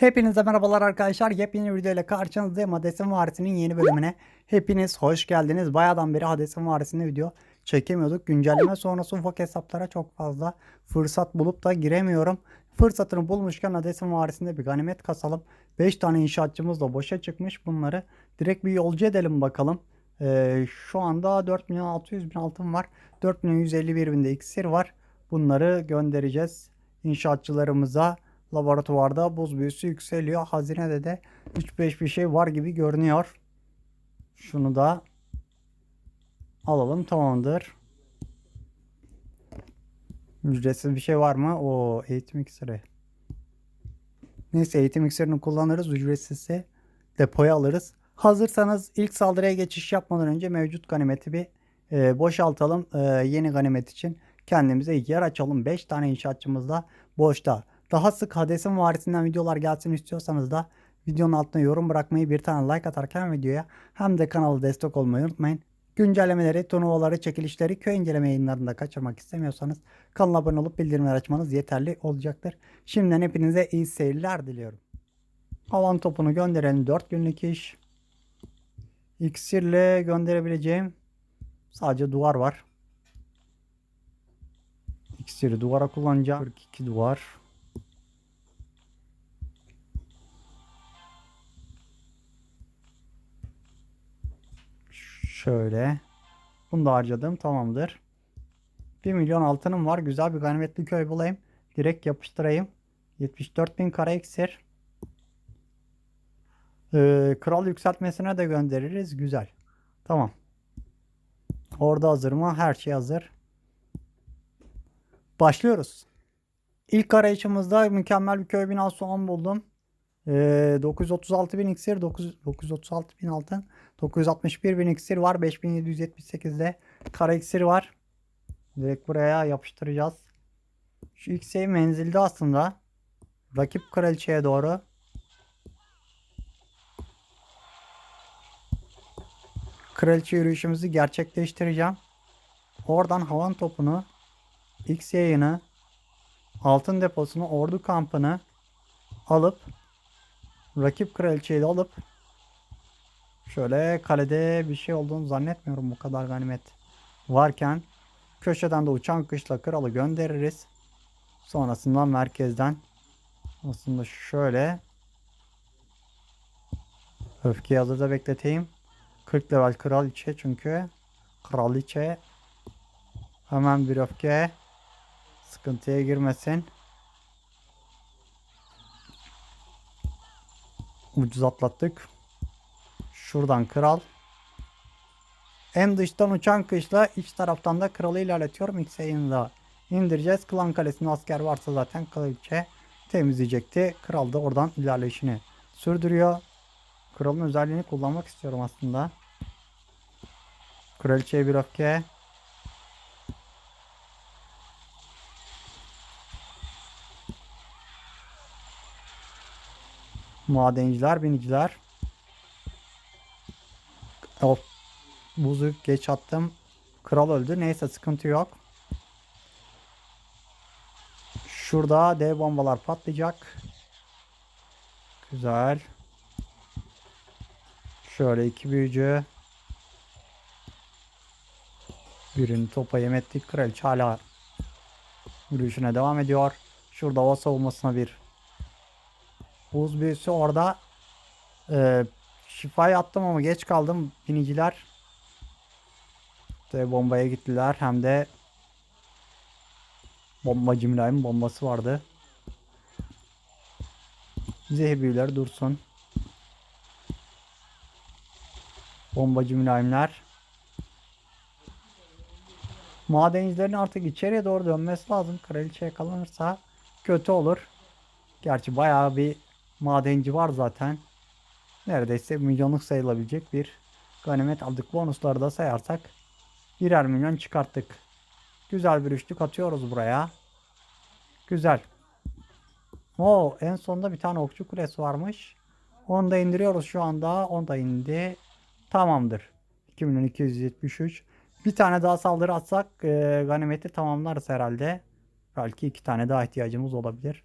Hepinize merhabalar arkadaşlar. Yepyeni video ile karşınızdayım. Hades'in Varisi'nin yeni bölümüne hepiniz hoş geldiniz. Bayağıdan beri Hades'in Varisi'nde video çekemiyorduk. Güncelleme sonrası ufak hesaplara çok fazla fırsat bulup da giremiyorum. Fırsatını bulmuşken Hades'in Varisi'nde bir ganimet kasalım. 5 tane inşaatçımız da boşa çıkmış. Bunları direkt bir yolcu edelim bakalım. Ee, şu anda 4 milyon 600 bin altın var. 4 milyon 151 bin de iksir var. Bunları göndereceğiz inşaatçılarımıza. Laboratuvarda buz büyüsü yükseliyor. Hazinede de 3-5 bir şey var gibi görünüyor. Şunu da alalım tamamdır. Ücretsiz bir şey var mı? O eğitim iksiri. Neyse eğitim iksirini kullanırız. Ücretsizse depoya alırız. Hazırsanız ilk saldırıya geçiş yapmadan önce mevcut ganimeti bir e, boşaltalım. E, yeni ganimet için kendimize yer açalım. 5 tane inşaatçımız da boşta. Daha sık Hades'in varisinden videolar gelsin istiyorsanız da videonun altına yorum bırakmayı bir tane like atarken videoya hem de kanala destek olmayı unutmayın. Güncellemeleri, turnuvaları, çekilişleri, köy inceleme yayınlarında kaçırmak istemiyorsanız kanala abone olup bildirimleri açmanız yeterli olacaktır. Şimdiden hepinize iyi seyirler diliyorum. Havan topunu gönderelim 4 günlük iş. İksirle gönderebileceğim sadece duvar var. İksiri duvara kullanacağım. 42 duvar. Şöyle. Bunu da harcadım. Tamamdır. 1 milyon altınım var. Güzel bir ganimetli köy bulayım. Direkt yapıştırayım. 74 bin kara iksir. Ee, kral yükseltmesine de göndeririz. Güzel. Tamam. Orada hazır mı? Her şey hazır. Başlıyoruz. İlk arayışımızda mükemmel bir köy binası 10 buldum. Ee, 936 bin iksir, 9, 936 bin altın, 961 bin iksir var. 5778'de kara iksir var. Direkt buraya yapıştıracağız. Şu iksir menzilde aslında. Rakip kraliçeye doğru. Kraliçe yürüyüşümüzü gerçekleştireceğim. Oradan havan topunu, X yayını, altın deposunu, ordu kampını alıp rakip kraliçeyi de alıp şöyle kalede bir şey olduğunu zannetmiyorum bu kadar ganimet varken köşeden de uçan kışla kralı göndeririz. Sonrasından merkezden aslında şöyle öfkeyi hazırda bekleteyim. 40 level kraliçe çünkü kraliçe hemen bir öfke sıkıntıya girmesin. Ucuz atlattık. Şuradan kral. En dıştan uçan kışla iç taraftan da kralı ilerletiyorum. X yayında indireceğiz. Klan kalesinde asker varsa zaten kraliçe temizleyecekti. Kral da oradan ilerleyişini sürdürüyor. Kralın özelliğini kullanmak istiyorum aslında. Kraliçeye bir öfke. Madenciler, biniciler. Of. Buzu geç attım. Kral öldü. Neyse sıkıntı yok. Şurada dev bombalar patlayacak. Güzel. Şöyle iki büyücü. Birini topa yem ettik. Kraliçe hala yürüyüşüne devam ediyor. Şurada o savunmasına bir buz büyüsü orada. Ee, şifayı attım ama geç kaldım. Biniciler de bombaya gittiler. Hem de bombacı mülayim bombası vardı. Zehir büyüleri dursun. Bombacı mülayimler. Madencilerin artık içeriye doğru dönmesi lazım. Kraliçe yakalanırsa kötü olur. Gerçi bayağı bir madenci var zaten. Neredeyse milyonluk sayılabilecek bir ganimet aldık. Bonusları da sayarsak birer milyon çıkarttık. Güzel bir üçlük atıyoruz buraya. Güzel. O en sonunda bir tane okçu kulesi varmış. Onu da indiriyoruz şu anda. Onu da indi. Tamamdır. 2273. Bir tane daha saldırı atsak e, ganimeti tamamlarız herhalde. Belki iki tane daha ihtiyacımız olabilir.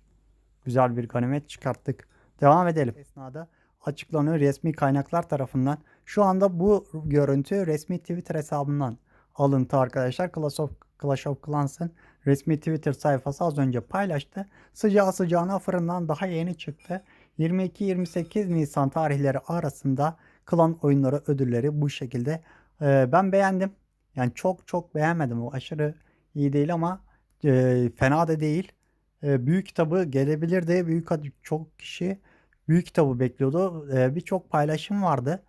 Güzel bir ganimet çıkarttık. Devam edelim. Esnada açıklanıyor resmi kaynaklar tarafından. Şu anda bu görüntü resmi Twitter hesabından alıntı arkadaşlar. Clash of, Clash of Clans'ın resmi Twitter sayfası az önce paylaştı. Sıcağı sıcağına fırından daha yeni çıktı. 22-28 Nisan tarihleri arasında klan oyunları ödülleri bu şekilde. Ee, ben beğendim. Yani çok çok beğenmedim. O aşırı iyi değil ama e, fena da değil. E, büyük kitabı gelebilirdi. Büyük çok kişi büyük kitabı bekliyordu. Birçok paylaşım vardı.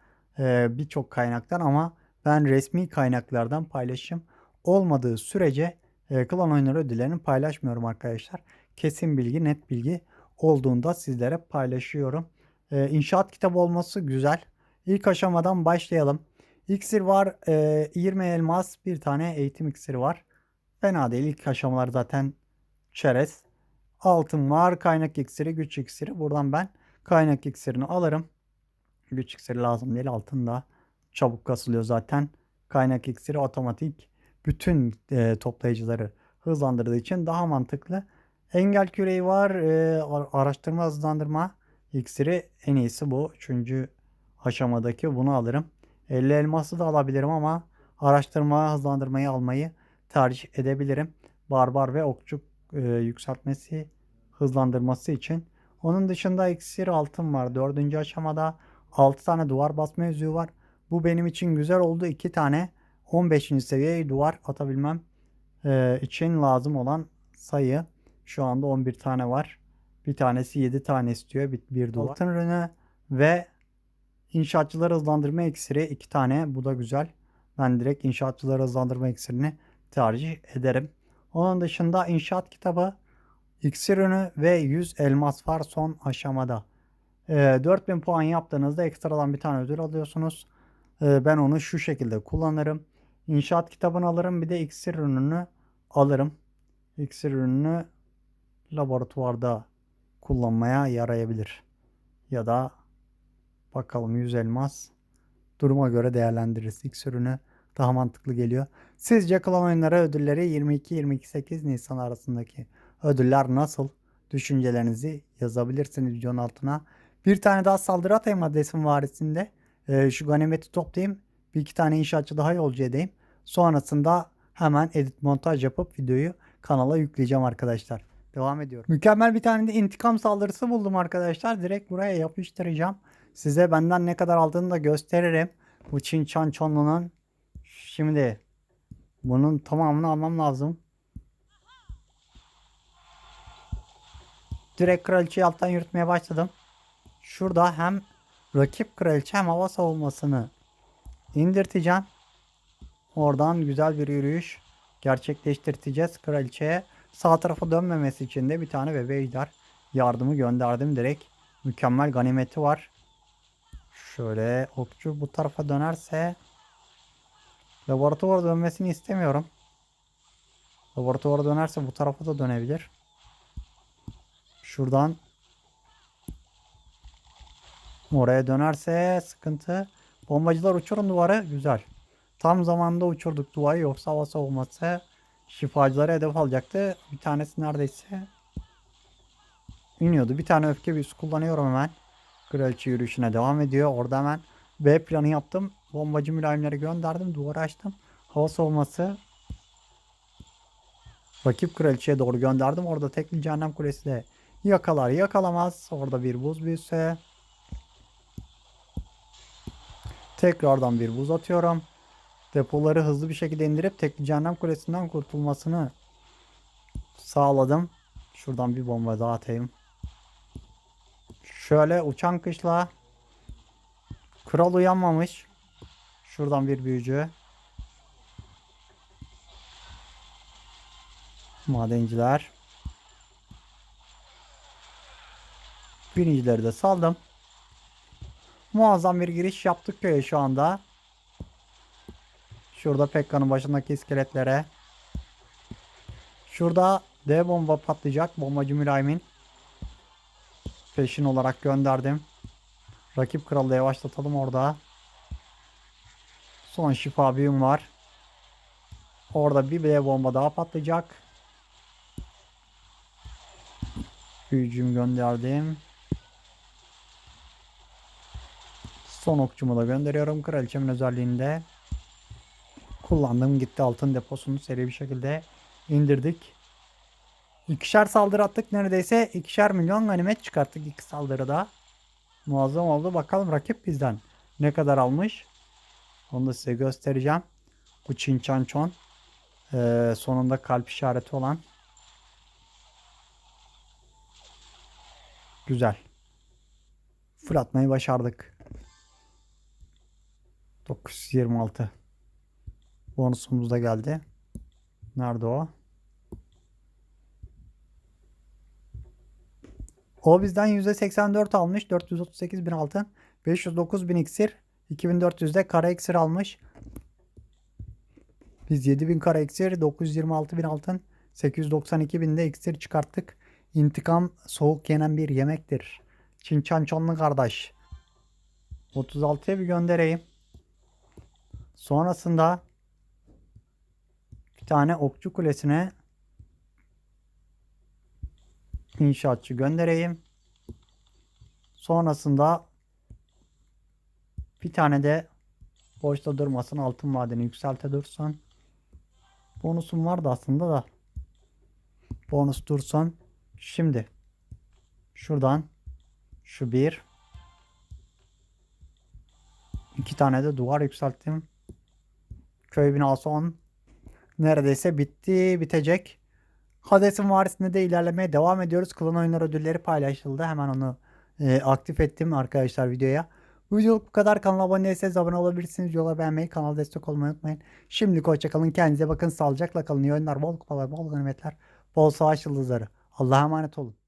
Birçok kaynaktan ama ben resmi kaynaklardan paylaşım olmadığı sürece e, klan oyunları ödüllerini paylaşmıyorum arkadaşlar. Kesin bilgi, net bilgi olduğunda sizlere paylaşıyorum. E, inşaat kitabı olması güzel. İlk aşamadan başlayalım. İksir var. E, 20 elmas bir tane eğitim iksiri var. Fena değil. İlk aşamalar zaten çerez. Altın var. Kaynak iksiri, güç iksiri. Buradan ben kaynak iksirini alırım. Güç iksiri lazım değil. Altın da çabuk kasılıyor zaten. Kaynak iksiri otomatik bütün e, toplayıcıları hızlandırdığı için daha mantıklı. Engel küreği var. E, araştırma hızlandırma iksiri en iyisi bu. Üçüncü aşamadaki bunu alırım. 50 elması da alabilirim ama araştırma hızlandırmayı almayı tercih edebilirim. Barbar ve okçu e, yükseltmesi hızlandırması için. Onun dışında iksir altın var. Dördüncü aşamada 6 tane duvar basma yüzüğü var. Bu benim için güzel oldu. 2 tane 15. seviyeye duvar atabilmem e, için lazım olan sayı. Şu anda 11 tane var. Bir tanesi 7 tane istiyor. Bir, bir duvar. Altın rünü ve inşaatçıları hızlandırma iksiri 2 tane. Bu da güzel. Ben direkt inşaatçıları hızlandırma iksirini tercih ederim. Onun dışında inşaat kitabı, iksir ürünü ve 100 elmas var son aşamada. E, 4000 puan yaptığınızda ekstradan bir tane ödül alıyorsunuz. E, ben onu şu şekilde kullanırım. İnşaat kitabını alırım bir de iksir ürününü alırım. İksir ürününü laboratuvarda kullanmaya yarayabilir. Ya da bakalım 100 elmas duruma göre değerlendiririz. İksir ürünü daha mantıklı geliyor. Sizce klan oyunları ödülleri 22-28 Nisan arasındaki ödüller nasıl? Düşüncelerinizi yazabilirsiniz videonun altına. Bir tane daha saldırı atayım adresin varisinde. Ee, şu ganimeti toplayayım. Bir iki tane inşaatçı daha yolcu edeyim. Sonrasında hemen edit montaj yapıp videoyu kanala yükleyeceğim arkadaşlar. Devam ediyorum. Mükemmel bir tane de intikam saldırısı buldum arkadaşlar. Direkt buraya yapıştıracağım. Size benden ne kadar aldığını da gösteririm. Bu Çin Çan Çonlu'nun. Şimdi bunun tamamını almam lazım. Direkt kraliçeyi alttan yürütmeye başladım. Şurada hem rakip kraliçe hem hava savunmasını indirteceğim. Oradan güzel bir yürüyüş gerçekleştireceğiz kraliçeye. Sağ tarafa dönmemesi için de bir tane bebe ejder yardımı gönderdim direkt. Mükemmel ganimeti var. Şöyle okçu bu tarafa dönerse laboratuvara dönmesini istemiyorum. Laboratuvara dönerse bu tarafa da dönebilir. Şuradan oraya dönerse sıkıntı. Bombacılar uçurun duvarı. Güzel. Tam zamanda uçurduk duvarı yoksa hava savunması şifacıları hedef alacaktı. Bir tanesi neredeyse iniyordu. Bir tane öfke büyüsü kullanıyorum hemen. Kraliçe yürüyüşüne devam ediyor. Orada hemen B planı yaptım. Bombacı mülayimleri gönderdim. Duvarı açtım. Hava savunması rakip kraliçeye doğru gönderdim. Orada tek bir cehennem kulesi de yakalar yakalamaz. Orada bir buz büyüsü. Tekrardan bir buz atıyorum. Depoları hızlı bir şekilde indirip tekli cehennem kulesinden kurtulmasını sağladım. Şuradan bir bomba daha atayım. Şöyle uçan kışla kral uyanmamış. Şuradan bir büyücü. Madenciler. Birincileri de saldım. Muazzam bir giriş yaptık köye şu anda. Şurada Pekka'nın başındaki iskeletlere. Şurada D bomba patlayacak. Bombacı mülayimin. Peşin olarak gönderdim. Rakip kralı yavaşlatalım orada. Son şifa büyüm var. Orada bir B bomba daha patlayacak. Büyücüm gönderdim. Son okçumu da gönderiyorum. Kraliçemin özelliğinde kullandım. Gitti altın deposunu seri bir şekilde indirdik. İkişer saldırı attık. Neredeyse ikişer milyon ganimet çıkarttık iki saldırıda. Muazzam oldu. Bakalım rakip bizden ne kadar almış. Onu da size göstereceğim. Bu Çin Çançon. Ee, sonunda kalp işareti olan. Güzel. Fırlatmayı başardık. 926. Bonusumuz da geldi. Nerede o? O bizden %84 almış. 438 bin altın. 509 bin iksir. 2400 de kara iksir almış. Biz 7000 kara iksir, 926 bin altın, 892 bin de iksir çıkarttık. İntikam soğuk yenen bir yemektir. Çin çançonlu kardeş. 36'ya bir göndereyim. Sonrasında bir tane okçu kulesine inşaatçı göndereyim. Sonrasında bir tane de boşta durmasın altın madeni yükselte dursun. Bonusum vardı aslında da. Bonus dursun. Şimdi şuradan şu bir iki tane de duvar yükselttim. Köy binası 10 neredeyse bitti bitecek. Hades'in varisinde de ilerlemeye devam ediyoruz. Klan oyunlar ödülleri paylaşıldı. Hemen onu e, aktif ettim arkadaşlar videoya. Bu videoluk bu kadar. Kanala abone değilseniz abone olabilirsiniz. Yola beğenmeyi, kanala destek olmayı unutmayın. Şimdilik hoşçakalın. Kendinize bakın. Sağlıcakla kalın. İyi oyunlar, bol kupalar, bol ganimetler, bol savaş yıldızları. Allah'a emanet olun.